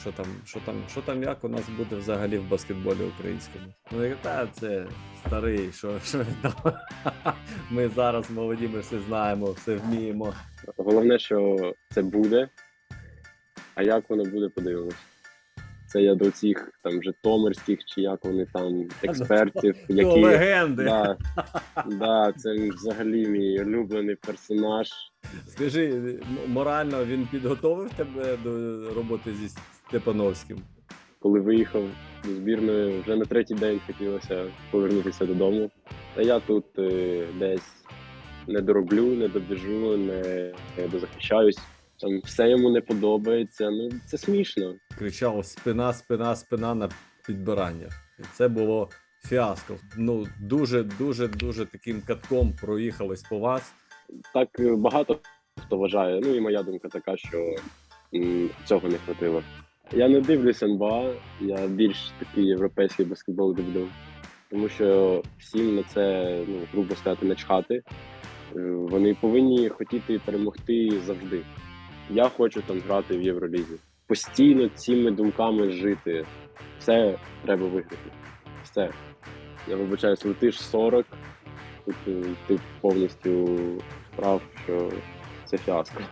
що там, що там, що там, як у нас буде взагалі в баскетболі українському. Ну кажу, та це старий, що, що там. Ми зараз молоді, ми все знаємо, все вміємо. Головне, що це буде. А як воно буде, подивимось. Це я до цих там житомирських, чи як вони там експертів, До які. легенди. Да, да, це взагалі мій улюблений персонаж. Скажи, морально він підготовив тебе до роботи зі Степановським? Коли виїхав до збірної, вже на третій день хотілося повернутися додому. Та я тут е, десь не дороблю, не добіжу, не, не дозахищаюсь. Там все йому не подобається. Ну це смішно. Кричав спина, спина, спина на підбираннях. І Це було фіаско. Ну дуже, дуже, дуже таким катком проїхалось по вас. Так е, багато хто вважає. Ну і моя думка така, що м, цього не хватило. Я не дивлюсь НБА, я більш такий європейський баскетбол люблю, тому що всім на це, ну, грубо сказати, начхати. Е, Вони повинні хотіти перемогти завжди. Я хочу там грати в Євролізі. Постійно цими думками жити. Все треба виграти. Все. Я вибачаюсь, летиш 40, тут е, ти повністю вправ, що це фіаско.